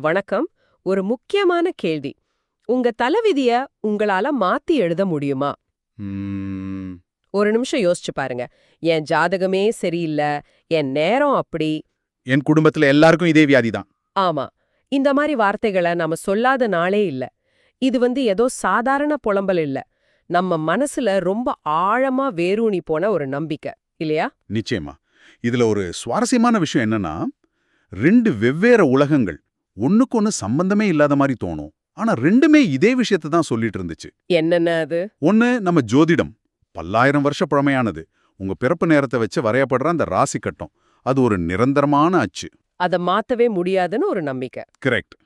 வணக்கம். ஒரு முக்கியமான கேள்வி. உங்க தலைவிதிய உங்களால மாத்தி எழுத முடியுமா? ஒரு நிமிஷம் யோசிச்சு பாருங்க. என் ஜாதகமே சரியில்லை என் நேரம் அப்படி. என் குடும்பத்துல எல்லாருக்கும் இதே வியாதி தான். ஆமா. இந்த மாதிரி வார்த்தைகளை நாம சொல்லாத நாளே இல்ல. இது வந்து ஏதோ சாதாரண புலம்பல் இல்ல. நம்ம மனசுல ரொம்ப ஆழமா வேரூனி போன ஒரு நம்பிக்கை. இல்லையா? நிச்சயமா. இதுல ஒரு சுவாரஸ்யமான விஷயம் என்னன்னா ரெண்டு வெவ்வேறு உலகங்கள் ஒண்ணுக்கு ஒண்ணு சம்பந்தமே இல்லாத மாதிரி தோணும். ஆனா ரெண்டுமே இதே விஷயத்தை தான் சொல்லிட்டு இருந்துச்சு. என்னென்ன அது? ஒண்ணு நம்ம ஜோதிடம். பல்லாயிரம் வருஷ பழமையானது உங்க பிறப்பு நேரத்தை வச்சு வரையப்படுற அந்த ராசி கட்டம். அது ஒரு நிரந்தரமான அச்சு. அத மாத்தவே முடியாதுன்னு ஒரு நம்பிக்கை. கரெக்ட்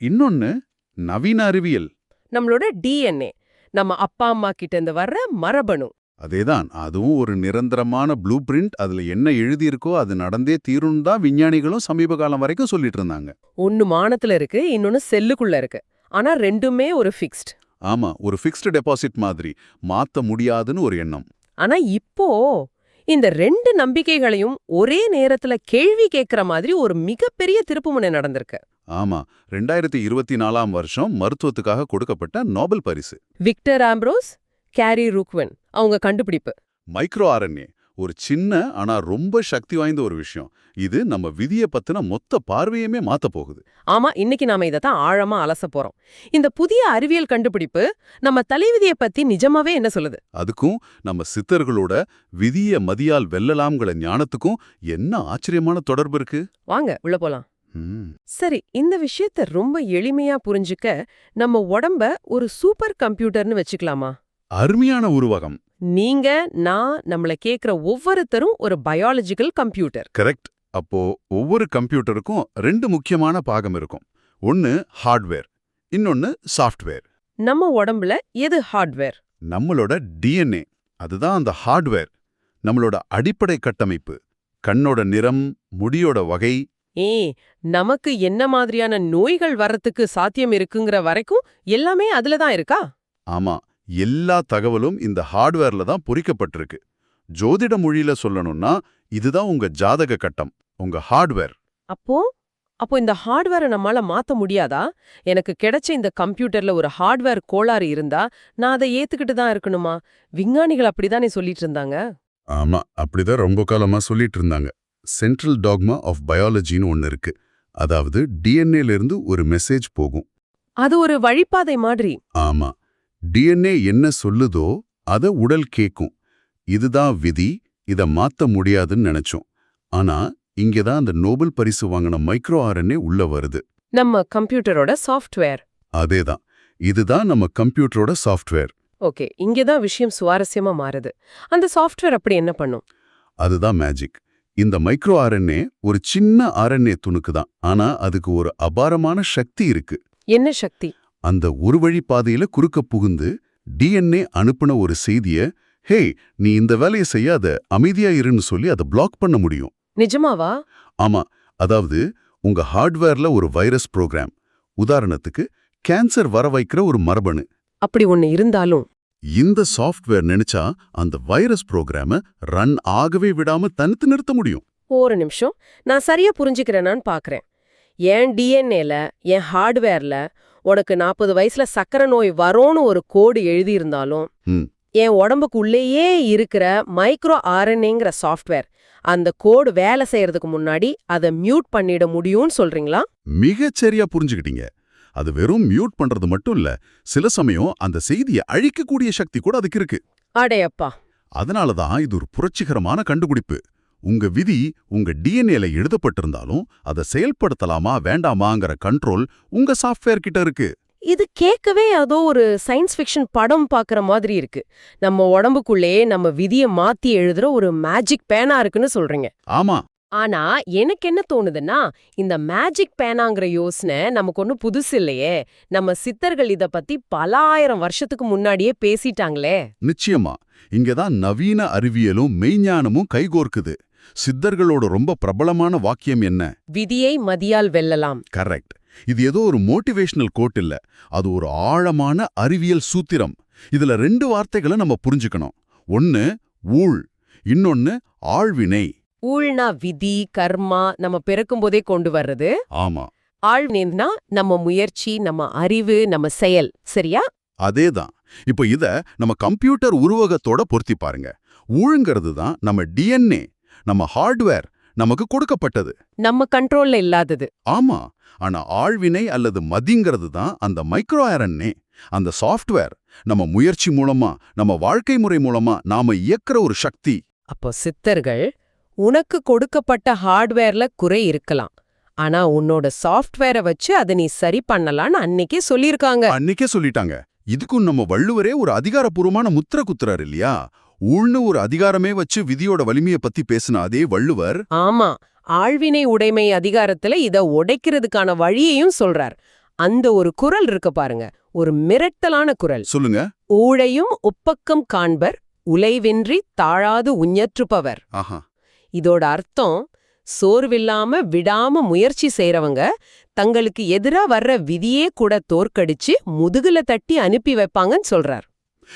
இன்னொன்னு நவீன அறிவியல். நம்மளோட டிஎன்ஏ நம்ம அப்பா அம்மா கிட்ட இருந்து வர்ற மரபணு. அதேதான் அதுவும் ஒரு நிரந்தரமான ப்ளூ பிரிண்ட் அதுல என்ன எழுதியிருக்கோ அது நடந்தே தீரும்னு தான் விஞ்ஞானிகளும் சமீப காலம் வரைக்கும் சொல்லிட்டு இருந்தாங்க. ஒன்னு மானத்துல இருக்கு இன்னொன்னு செல்லுக்குள்ள இருக்கு. ஆனா ரெண்டுமே ஒரு ஃபிக்ஸ்ட் ஆமா ஒரு ஃபிக்ஸ்டு டெபாசிட் மாதிரி. மாத்த முடியாதுன்னு ஒரு எண்ணம். ஆனா இப்போ இந்த ரெண்டு நம்பிக்கைகளையும் ஒரே நேரத்துல கேள்வி கேட்கிற மாதிரி ஒரு மிகப்பெரிய திருப்புமுனை நடந்திருக்கு. ஆமா ரெண்டாயிரத்தி இருபத்தி நாலாம் வருஷம் மருத்துவத்துக்காக கொடுக்கப்பட்ட நோபல் பரிசு. விக்டர் ஆம்ப்ரோஸ் கேரி ரூக்வன் அவங்க கண்டுபிடிப்பு. மைக்ரோ ஆர்என்ஏ ஒரு சின்ன ஆனா ரொம்ப சக்தி வாய்ந்த ஒரு விஷயம். இது நம்ம விதியை பத்தின மொத்த பார்வையுமே மாத்த போகுது. ஆமா இன்னைக்கு நாம இதைத்தான் ஆழமா அலச போறோம். இந்த புதிய அறிவியல் கண்டுபிடிப்பு நம்ம தலைவிதியை பத்தி நிஜமாவே என்ன சொல்லுது? அதுக்கும் நம்ம சித்தர்களோட விதிய மதியால் வெல்லலாம்ங்கிற ஞானத்துக்கும் என்ன ஆச்சரியமான தொடர்பு இருக்கு? வாங்க உள்ள போலாம். சரி இந்த விஷயத்த ரொம்ப எளிமையா புரிஞ்சுக்க நம்ம உடம்ப ஒரு சூப்பர் கம்ப்யூட்டர்னு வச்சுக்கலாமா? அருமையான உருவகம். நீங்க நான் நம்மள கேக்குற ஒவ்வொருத்தரும் ஒரு பயாலஜிக்கல் கம்ப்யூட்டர் கரெக்ட் அப்போ ஒவ்வொரு கம்ப்யூட்டருக்கும் ரெண்டு முக்கியமான பாகம் இருக்கும். ஒன்னு ஹார்ட்வேர் இன்னொன்னு சாஃப்ட்வேர் நம்ம உடம்புல எது ஹார்ட்வேர் நம்மளோட டிஎன்ஏ அதுதான் அந்த ஹார்ட்வேர் நம்மளோட அடிப்படை கட்டமைப்பு கண்ணோட நிறம் முடியோட வகை. ஏ நமக்கு என்ன மாதிரியான நோய்கள் வர்றதுக்கு சாத்தியம் இருக்குங்கிற வரைக்கும் எல்லாமே அதுல தான் இருக்கா? ஆமா. எல்லா தகவலும் இந்த ஹார்ட்வேர்ல தான் பொறிக்கப்பட்டிருக்கு. ஜோதிட மொழியில சொல்லணும்னா இதுதான் உங்க ஜாதக கட்டம் உங்க ஹார்ட்வேர் அப்போ அப்போ இந்த ஹார்ட்வேரை நம்மால மாத்த முடியாதா? எனக்கு கிடைச்ச இந்த கம்ப்யூட்டர்ல ஒரு ஹார்ட்வேர் கோளாறு இருந்தா நான் அதை ஏத்துக்கிட்டு தான் இருக்கணுமா? விஞ்ஞானிகள் அப்படிதானே சொல்லிட்டு இருந்தாங்க. ஆமா அப்படிதான் ரொம்ப காலமா சொல்லிட்டு இருந்தாங்க. சென்ட்ரல் டாக்மா ஆஃப் பயாலஜின்னு ஒன்னு இருக்கு. அதாவது டிஎன்ஏல இருந்து ஒரு மெசேஜ் போகும். அது ஒரு வழிப்பாதை மாதிரி. ஆமா. டிஎன்ஏ என்ன சொல்லுதோ அத உடல் கேக்கும். இதுதான் விதி இத மாத்த முடியாதுன்னு நினைச்சோம். ஆனா இங்கதான் அந்த நோபல் பரிசு வாங்கின மைக்ரோ ஆர்என்ஏ உள்ள வருது. நம்ம கம்ப்யூட்டரோட சாஃப்ட்வேர். அதேதான். இதுதான் நம்ம கம்ப்யூட்டரோட சாஃப்ட்வேர். ஓகே இங்கதான் விஷயம் சுவாரஸ்யமா மாறுது. அந்த சாஃப்ட்வேர் அப்படி என்ன பண்ணும்? அதுதான் மேஜிக். இந்த மைக்ரோ ஆர்என்ஏ ஒரு சின்ன ஆர்என்ஏ துணுக்கு தான் ஆனா அதுக்கு ஒரு அபாரமான சக்தி இருக்கு. என்ன சக்தி? அந்த ஒரு வழி பாதையில குறுக்க புகுந்து டிஎன்ஏ அனுப்புன ஒரு செய்திய ஹே நீ இந்த வேலையை செய்யாத அமைதியா இருன்னு சொல்லி அதை பிளாக் பண்ண முடியும். நிஜமாவா? ஆமா. அதாவது உங்க ஹார்ட்வேர்ல ஒரு வைரஸ் ப்ரோக்ராம் உதாரணத்துக்கு கேன்சர் வர வைக்கிற ஒரு மரபணு. அப்படி ஒண்ணு இருந்தாலும். இந்த சாஃப்ட்வேர் நினைச்சா அந்த வைரஸ் ப்ரோக்ராம ரன் ஆகவே விடாம தனித்து நிறுத்த முடியும். ஒரு நிமிஷம். நான் சரியா புரிஞ்சுக்கிறேனான்னு பாக்குறேன். என் டிஎன்ஏல என் ஹார்ட்வேர்ல உனக்கு நாற்பது வயசுல சக்கரை நோய் வரோன்னு ஒரு கோடு எழுதியிருந்தாலும். என் உடம்புக்குள்ளேயே இருக்கிற மைக்ரோ ஆர்என்ஏங்கிற சாஃப்ட்வேர் அந்த கோடு வேலை செய்யறதுக்கு முன்னாடி அதை மியூட் பண்ணிட முடியும்னு சொல்றீங்களா? மிகச் சரியா புரிஞ்சுக்கிட்டீங்க. அது வெறும் மியூட் பண்றது மட்டும் இல்ல சில சமயம் அந்த செய்தியை அழிக்கக்கூடிய சக்தி கூட அதுக்கு இருக்கு. அடையப்பா. அதனால தான் இது ஒரு புரட்சிகரமான கண்டுபிடிப்பு. உங்க விதி உங்க டிஎன்ஏல எழுதப்பட்டிருந்தாலும் அதை செயல்படுத்தலாமா வேண்டாமாங்கிற கண்ட்ரோல் உங்க சாஃப்ட்வேர் கிட்ட இருக்கு. இது கேட்கவே அதோ ஒரு சயின்ஸ் ஃபிக்ஷன் படம் பார்க்குற மாதிரி இருக்கு. நம்ம உடம்புக்குள்ளே நம்ம விதியை மாத்தி எழுதுற ஒரு மேஜிக் பேனா இருக்குன்னு சொல்றீங்க. ஆமா. ஆனா எனக்கு என்ன தோணுதுன்னா இந்த மேஜிக் பேனாங்கிற யோசனை நமக்கு ஒன்றும் புதுசு இல்லையே. நம்ம சித்தர்கள் இத பத்தி பல ஆயிரம் வருஷத்துக்கு முன்னாடியே பேசிட்டாங்களே. நிச்சயமா. இங்கதான் நவீன அறிவியலும் மெய்ஞானமும் கைகோர்க்குது. சித்தர்களோட ரொம்ப பிரபலமான வாக்கியம் என்ன? விதியை மதியால் வெல்லலாம். கரெக்ட். இது ஏதோ ஒரு மோட்டிவேஷனல் கோட் இல்ல. அது ஒரு ஆழமான அறிவியல் சூத்திரம். இதுல ரெண்டு வார்த்தைகளை நம்ம புரிஞ்சுக்கணும். ஒன்னு ஊழ். இன்னொன்னு ஆழ்வினை. ஊழ்னா விதி கர்மா நம்ம பிறக்கும் போதே கொண்டு வர்றது. ஆமா. ஆழ்வினைனா நம்ம முயற்சி நம்ம அறிவு நம்ம செயல். சரியா? அதேதான். இப்போ இத நம்ம கம்ப்யூட்டர் உருவகத்தோட பொருத்தி பாருங்க. ஊழுங்கிறது தான் நம்ம டிஎன்ஏ நம்ம ஹார்ட்வேர் நமக்கு கொடுக்கப்பட்டது. நம்ம கண்ட்ரோல்ல இல்லாதது. ஆமா ஆனா ஆழ்வினை அல்லது மதிங்கிறது தான் அந்த மைக்ரோ ஆர்என்ஏ அந்த சாஃப்ட்வேர் நம்ம முயற்சி மூலமா நம்ம வாழ்க்கை முறை மூலமா நாம இயக்குற ஒரு சக்தி. அப்போ சித்தர்கள் உனக்கு கொடுக்கப்பட்ட ஹார்ட்வேர்ல குறை இருக்கலாம். ஆனா உன்னோட சாஃப்ட்வேரை வச்சு அதை நீ சரி பண்ணலாம்னு அன்னைக்கே சொல்லியிருக்காங்க. அன்னைக்கே சொல்லிட்டாங்க. இதுக்கும் நம்ம வள்ளுவரே ஒரு அதிகாரப்பூர்வமான முத்திர குத்துறாரு இல்லையா? ஊழ்னு ஒரு அதிகாரமே வச்சு விதியோட வலிமையை பத்தி பேசின அதே வள்ளுவர் ஆமா ஆழ்வினை உடைமை அதிகாரத்துல இத உடைக்கிறதுக்கான வழியையும் சொல்றார். அந்த ஒரு குரல் இருக்கு பாருங்க ஒரு மிரட்டலான குரல். சொல்லுங்க. ஊழையும் உப்பக்கம் காண்பர் உலைவின்றி தாழாது உஞற்றுப்பவர் ஆஹா. இதோட அர்த்தம் சோர்வில்லாம விடாம முயற்சி செய்றவங்க தங்களுக்கு எதிரா வர்ற விதியே கூட தோற்கடிச்சு முதுகுல தட்டி அனுப்பி வைப்பாங்கன்னு சொல்றார்.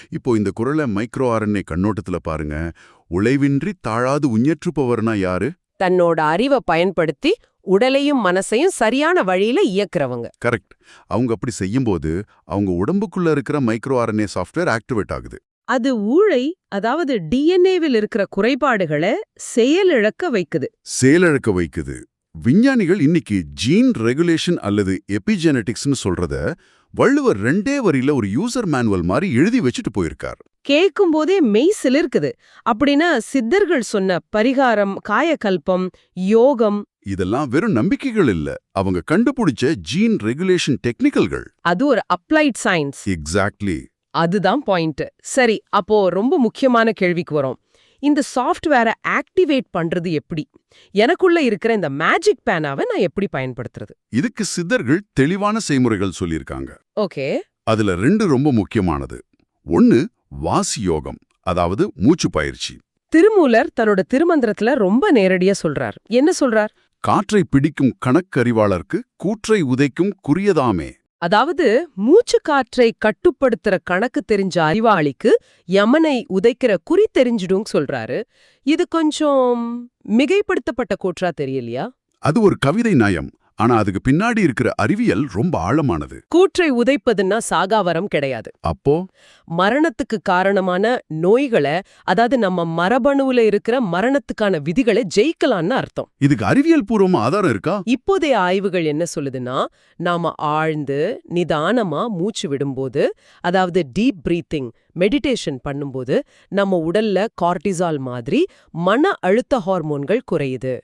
இப்போ இந்த குரலை மைக்ரோ ஆர்என்ஏ கண்ணோட்டத்துல பாருங்க. உழைவின்றி தாழாது உஞற்றுப்பவர்னா யாரு? தன்னோட அறிவை பயன்படுத்தி உடலையும் மனசையும் சரியான வழியில இயக்குறவங்க. கரெக்ட். அவங்க அப்படி செய்யும்போது அவங்க உடம்புக்குள்ள இருக்கிற மைக்ரோ ஆர்என்ஏ சாஃப்ட்வேர் ஆக்டிவேட் ஆகுது. அது ஊழை அதாவது டிஎன்ஏவில் இருக்கிற குறைபாடுகளை செயலிழக்க வைக்குது. செயலிழக்க வைக்குது. விஞ்ஞானிகள் இன்னைக்கு ஜீன் ரெகுலேஷன் அல்லது எபிஜெனடிக்ஸ்னு சொல்றத வள்ளுவர் ரெண்டே வரியில ஒரு யூசர் மேனுவல் மாதிரி எழுதி வச்சுட்டு போயிருக்கார். கேட்கும் போதே மெய் சிலிர்க்குது. அப்படின்னா சித்தர்கள் சொன்ன பரிகாரம் காயகல்பம் யோகம். இதெல்லாம் வெறும் நம்பிக்கைகள் இல்ல. அவங்க கண்டுபிடிச்ச ஜீன் ரெகுலேஷன் டெக்னிக்கல்கள் அது ஒரு அப்ளைட் சயின்ஸ் எக்ஸாக்ட்லி அதுதான் பாயிண்ட் சரி அப்போ ரொம்ப முக்கியமான கேள்விக்கு வரோம். இந்த சாஃப்ட்வேரை ஆக்டிவேட் பண்றது எப்படி? எனக்குள்ள இருக்கிற இந்த மேஜிக் பேனாவை நான் எப்படி பயன்படுத்துறது? இதுக்கு சித்தர்கள் தெளிவான செய்முறைகள் சொல்லியிருக்காங்க. ஓகே. அதுல ரெண்டு ரொம்ப முக்கியமானது. ஒன்னு வாசி யோகம் அதாவது மூச்சு பயிற்சி. திருமூலர் தன்னோட திருமந்திரத்துல ரொம்ப நேரடியா சொல்றார். என்ன சொல்றார்? காற்றை பிடிக்கும் கணக்கறிவாளர்க்கு கூற்றை உதைக்கும் குறியதாமே. அதாவது மூச்சு காற்றை கட்டுப்படுத்துற கணக்கு தெரிஞ்ச அறிவாளிக்கு யமனை உதைக்கிற குறி தெரிஞ்சிடும் சொல்றாரு. இது கொஞ்சம் மிகைப்படுத்தப்பட்ட கூற்றா தெரியலையா? அது ஒரு கவிதை நயம். ஆனா அதுக்கு பின்னாடி இருக்கிற அறிவியல் ரொம்ப ஆழமானது. கூற்றை உதைப்பதுன்னா சாகாவரம் கிடையாது. அப்போ? மரணத்துக்கு காரணமான நோய்களை அதாவது நம்ம மரபணுவுல இருக்கிற மரணத்துக்கான விதிகளை ஜெயிக்கலாம்னு அர்த்தம். இதுக்கு அறிவியல் பூர்வமா ஆதாரம் இருக்கா? இப்போதைய ஆய்வுகள் என்ன சொல்லுதுன்னா நாம ஆழ்ந்து நிதானமா மூச்சு விடும்போது அதாவது டீப் பிரீத்திங் மெடிடேஷன் பண்ணும்போது நம்ம உடல்ல கார்டிசால் மாதிரி மன அழுத்த ஹார்மோன்கள் குறையுது.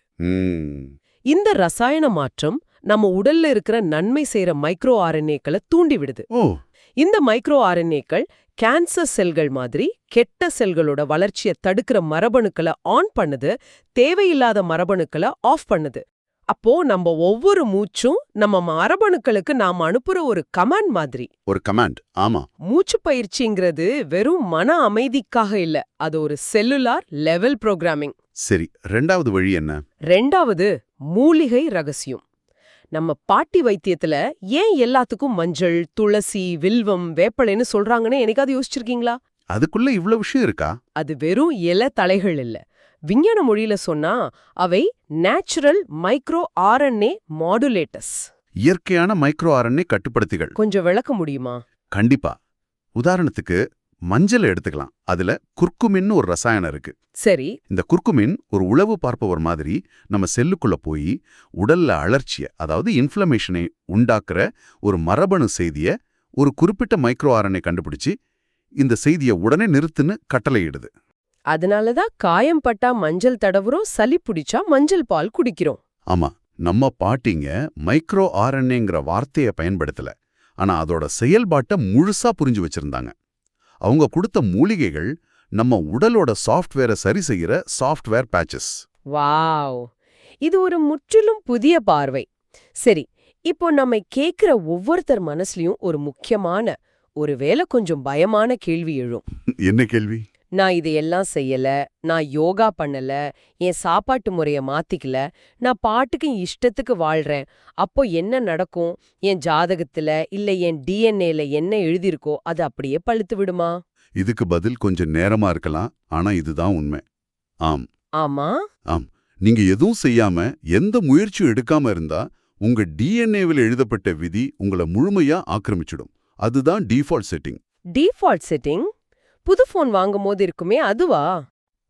இந்த ரசாயன மாற்றம் நம்ம உடல்ல இருக்கிற நன்மை செய்யற மைக்ரோ ஆர்என்ஏக்களை தூண்டி விடுது இந்த மைக்ரோ ஆர்என்ஏக்கள் கேன்சர் செல்கள் மாதிரி கெட்ட செல்களோட வளர்ச்சியை தடுக்கிற மரபணுக்களை ஆன் பண்ணுது தேவையில்லாத மரபணுக்களை ஆஃப் பண்ணுது. அப்போ நம்ம ஒவ்வொரு மூச்சும் நம்ம மரபணுக்களுக்கு நாம அனுப்புற ஒரு கமாண்ட் மாதிரி. ஒரு கமாண்ட் ஆமா. மூச்சு பயிற்சிங்கிறது வெறும் மன அமைதிக்காக இல்ல அது ஒரு செல்லுலார் லெவல் புரோகிராமிங். சரி ரெண்டாவது வழி என்ன? ரெண்டாவது மூலிகை ரகசியம். நம்ம பாட்டி வைத்தியத்துல ஏன் எல்லாத்துக்கும் மஞ்சள் துளசி வில்வம் வேப்பலைன்னு சொல்றாங்கன்னு என்னைக்காவது யோசிச்சிருக்கீங்களா? அதுக்குள்ள இவ்வளவு விஷயம் இருக்கா? அது வெறும் இல தலைகள் இல்ல. விஞ்ஞான மொழியில சொன்னா அவை நேச்சுரல் மைக்ரோ ஆர்என்ஏ மாடுலேட்டஸ் இயற்கையான மைக்ரோ ஆர்என்ஏ கட்டுப்படுத்திகள். கொஞ்சம் விளக்க முடியுமா? கண்டிப்பா. உதாரணத்துக்கு மஞ்சள் எடுத்துக்கலாம். அதுல குர்குமின்னு ஒரு ரசாயனம் இருக்கு. சரி. இந்த குர்குமின் ஒரு உளவு பார்ப்பவர் மாதிரி நம்ம செல்லுக்குள்ள போய் உடல்ல அழற்சிய அதாவது இன்ஃப்ளமேஷனை உண்டாக்குற ஒரு மரபணு செய்திய ஒரு குறிப்பிட்ட மைக்ரோ ஆர்என்ஏ கண்டுபிடிச்சு இந்த செய்தியை உடனே நிறுத்துன்னு கட்டளையிடுது அதனாலதான் காயம் பட்டா மஞ்சள் தடவுறோம் சளி பிடிச்சா மஞ்சள் பால் குடிக்கிறோம். ஆமா நம்ம பாட்டிங்க மைக்ரோ ஆர்என்ஏங்கிற வார்த்தையை பயன்படுத்தல. ஆனா அதோட செயல்பாட்டை முழுசா புரிஞ்சு வச்சிருந்தாங்க. அவங்க கொடுத்த மூலிகைகள் நம்ம உடலோட சாஃப்ட்வேரை சரி செய்யற சாஃப்ட்வேர் பேச்சஸ் வாவ்! இது ஒரு முற்றிலும் புதிய பார்வை. சரி இப்போ நம்ம கேக்குற ஒவ்வொருத்தர் மனசுலயும் ஒரு முக்கியமான ஒருவேளை கொஞ்சம் பயமான கேள்வி எழும். என்ன கேள்வி? நான் இதையெல்லாம் செய்யல நான் யோகா பண்ணல என் சாப்பாட்டு முறைய மாத்திக்கல நான் பாட்டுக்கு இஷ்டத்துக்கு வாழ்றேன். அப்போ என்ன நடக்கும்? என் ஜாதகத்துல இல்ல என் டிஎன்ஏல என்ன எழுதியிருக்கோ அது அப்படியே பழுத்து விடுமா? இதுக்கு பதில் கொஞ்சம் நேரமா இருக்கலாம் ஆனா இதுதான் உண்மை. ஆம். ஆமா? நீங்க எதுவும் செய்யாம எந்த முயற்சியும் எடுக்காம இருந்தா உங்க டிஎன்ஏவில் எழுதப்பட்ட விதி உங்களை முழுமையா ஆக்கிரமிச்சிடும். அதுதான் டிஃபால்ட் செட்டிங் டிஃபால்ட் செட்டிங் புது ஃபோன் வாங்கும்போது இருக்குமே அதுவா?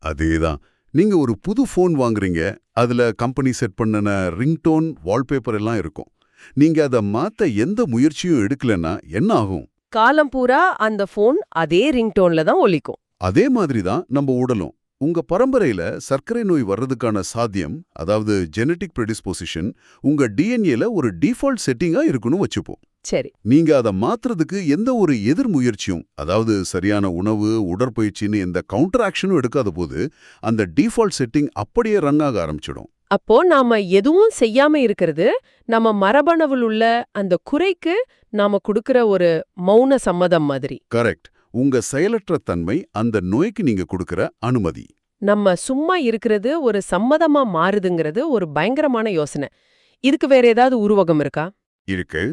அதேதான். நீங்க ஒரு புது ஃபோன் வாங்குறீங்க அதுல கம்பெனி செட் பண்ணின ரிங்டோன் வால்பேப்பர் எல்லாம் இருக்கும். நீங்க அதை மாத்த எந்த முயற்சியும் எடுக்கலன்னா என்ன ஆகும்? காலம் பூரா அந்த ஃபோன் அதே ரிங்டோன்ல தான் ஒலிக்கும். அதே மாதிரி தான் நம்ம உடலும். உங்க பரம்பரையில சர்க்கரை நோய் வர்றதுக்கான சாத்தியம் அதாவது ஜெனடிக் ப்ரெடிஸ்போசிஷன் உங்க டிஎன்ஏல ஒரு டிஃபால்ட் செட்டிங்கா இருக்குன்னு வச்சுப்போம். சரி. நீங்க அதை மாத்துறதுக்கு எந்த ஒரு எதிர் முயற்சியும் அதாவது சரியான உணவு உடற்பயிற்சின்னு எந்த கவுண்டர் ஆக்ஷனும் எடுக்காத போது அந்த டிஃபால்ட் செட்டிங் அப்படியே ரன் ஆக ஆரம்பிச்சிடும். அப்போ நாம எதுவும் செய்யாம இருக்கிறது நம்ம மரபணுவில் உள்ள அந்த குறைக்கு நாம கொடுக்கிற ஒரு மௌன சம்மதம் மாதிரி. கரெக்ட் உங்க செயலற்ற தன்மை அந்த நோய்க்கு நீங்க கொடுக்கிற அனுமதி. நம்ம சும்மா இருக்கிறது ஒரு சம்மதமா மாறுதுங்கிறது ஒரு பயங்கரமான யோசனை. இதுக்கு வேற ஏதாவது உருவகம் இருக்கா? இருக்கு.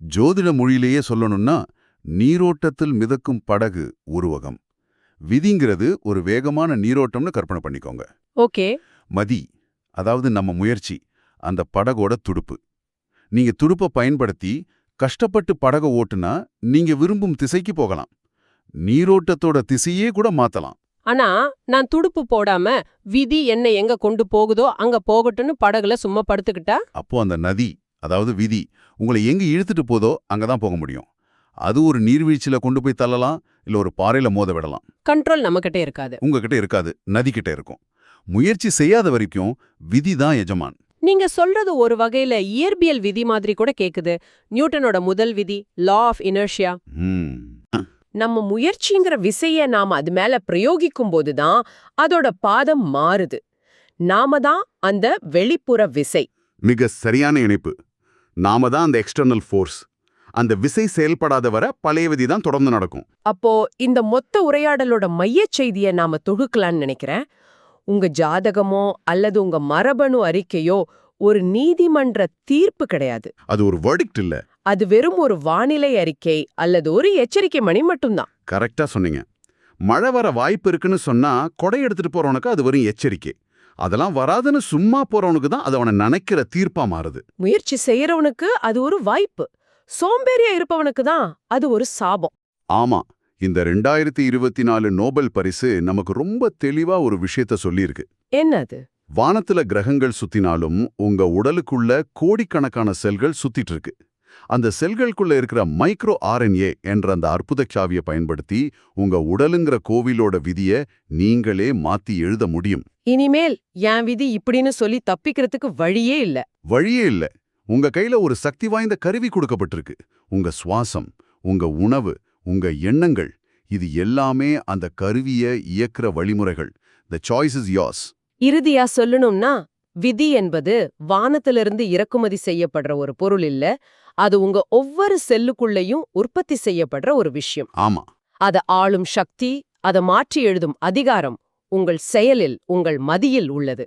ஜோதிட மொழியிலேயே சொல்லணும்னா நீரோட்டத்தில் மிதக்கும் படகு உருவகம். விதிங்கிறது ஒரு வேகமான நீரோட்டம்னு கற்பனை பண்ணிக்கோங்க. ஓகே. மதி அதாவது நம்ம முயற்சி அந்த படகோட துடுப்பு. நீங்க துடுப்பை பயன்படுத்தி கஷ்டப்பட்டு படக ஓட்டுனா நீங்க விரும்பும் திசைக்கு போகலாம். நீரோட்டத்தோட திசையே கூட மாத்தலாம். ஆனா நான் துடுப்பு போடாம விதி என்ன எங்க கொண்டு போகுதோ அங்க போகட்டும்னு படகுல சும்மா படுத்துக்கிட்டா? அப்போ அந்த நதி அதாவது விதி உங்களை எங்க இழுத்துட்டு போதோ அங்கதான் போக முடியும். அது ஒரு நீர்வீழ்ச்சியில கொண்டு போய் தள்ளலாம் இல்ல ஒரு பாறையில மோத விடலாம். கண்ட்ரோல் நம்மகிட்ட இருக்காது. உங்ககிட்ட இருக்காது நதி கிட்ட இருக்கும். முயற்சி செய்யாத வரைக்கும் விதி தான் எஜமான். நீங்க சொல்றது ஒரு வகையில இயற்பியல் விதி மாதிரி கூட கேக்குது. நியூட்டனோட முதல் விதி லா ஆஃப் இனர்ஷியா. நம்ம முயற்சிங்கிற விசைய நாம அது மேல பிரயோகிக்கும் போதுதான் அதோட பாதம் மாறுது. நாம தான் அந்த வெளிப்புற விசை. மிக சரியான இணைப்பு. நாம தான் அந்த எக்ஸ்டர்னல் ஃபோர்ஸ் அந்த விசை செயல்படாத வரை பழைய விதி தான் தொடர்ந்து நடக்கும். அப்போ இந்த மொத்த உரையாடலோட மையச் செய்திய நாம தொகுக்கலாம்னு நினைக்கிறேன். உங்க ஜாதகமோ அல்லது உங்க மரபணு அறிக்கையோ ஒரு நீதிமன்ற தீர்ப்பு கிடையாது. அது ஒரு verdict இல்ல. அது வெறும் ஒரு வானிலை அறிக்கை அல்லது ஒரு எச்சரிக்கை மணி மட்டும்தான். கரெக்டா சொன்னீங்க. மழை வர வாய்ப்பு இருக்குன்னு சொன்னா கொடை எடுத்துட்டு போறவனுக்கு அது வெறும் எச்சரிக்கை. அதெல்லாம் வராதுன்னு சும்மா போறவனுக்கு தான் அது அவனை நினைக்கிற தீர்ப்பா மாறுது. முயற்சி செய்யறவனுக்கு அது ஒரு வாய்ப்பு. சோம்பேறியா இருப்பவனுக்கு தான் அது ஒரு சாபம். ஆமா இந்த ரெண்டாயிரத்தி இருபத்தி நாலு நோபல் பரிசு நமக்கு ரொம்ப தெளிவா ஒரு விஷயத்த சொல்லியிருக்கு. என்னது? வானத்துல கிரகங்கள் சுத்தினாலும் உங்க உடலுக்குள்ள கோடிக்கணக்கான செல்கள் சுத்திட்டு இருக்கு. அந்த செல்களுக்குள்ள இருக்கிற மைக்ரோ ஆர்என்ஏ என்ற அந்த அற்புத சாவியை பயன்படுத்தி உங்க உடலுங்கிற கோவிலோட விதிய நீங்களே மாத்தி எழுத முடியும். இனிமேல் என் விதி இப்படின்னு சொல்லி தப்பிக்கிறதுக்கு வழியே இல்ல. வழியே இல்ல. உங்க கையில ஒரு சக்தி வாய்ந்த கருவி கொடுக்கப்பட்டிருக்கு. உங்க சுவாசம் உங்க உணவு உங்க எண்ணங்கள் இது எல்லாமே அந்த கருவிய இயக்குற வழிமுறைகள். The choice is yours. இறுதியா சொல்லணும்னா விதி என்பது வானத்திலிருந்து இறக்குமதி செய்யப்படுற ஒரு பொருள் இல்ல. அது உங்க ஒவ்வொரு செல்லுக்குள்ளேயும் உற்பத்தி செய்யப்படுற ஒரு விஷயம். ஆமா. அத ஆளும் சக்தி அத மாற்றி எழுதும் அதிகாரம் உங்கள் செயலில் உங்கள் மதியில் உள்ளது.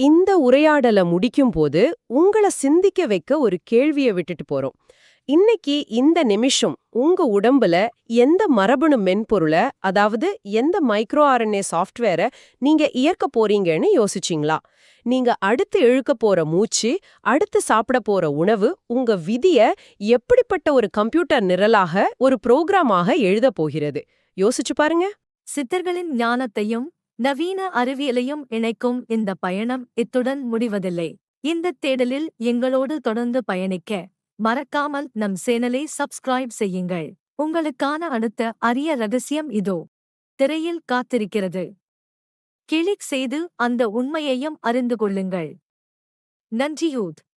இந்த உரையாடல முடிக்கும் போது உங்கள சிந்திக்க வைக்க ஒரு கேள்விய விட்டுட்டு போறோம். இன்னைக்கு இந்த நிமிஷம் உங்க உடம்புல எந்த மரபணு மென்பொருளை அதாவது எந்த மைக்ரோ ஆர்என்ஏ சாஃப்ட்வேரை நீங்க இயக்க போறீங்கன்னு யோசிச்சீங்களா? நீங்க அடுத்து இழுக்க போற மூச்சு அடுத்து சாப்பிட போற உணவு உங்க விதிய எப்படிப்பட்ட ஒரு கம்ப்யூட்டர் நிரலாக ஒரு புரோகிராமாக எழுத போகிறது? யோசிச்சு பாருங்க. சித்தர்களின் ஞானத்தையும் நவீன அறிவியலையும் இணைக்கும் இந்த பயணம் இத்துடன் முடிவதில்லை. இந்த தேடலில் எங்களோடு தொடர்ந்து பயணிக்க மறக்காமல் நம் சேனலை சப்ஸ்கிரைப் செய்யுங்கள். உங்களுக்கான அடுத்த அரிய ரகசியம் இதோ. திரையில் காத்திருக்கிறது. கிளிக் செய்து அந்த உண்மையையும் அறிந்து கொள்ளுங்கள். நன்றியூத்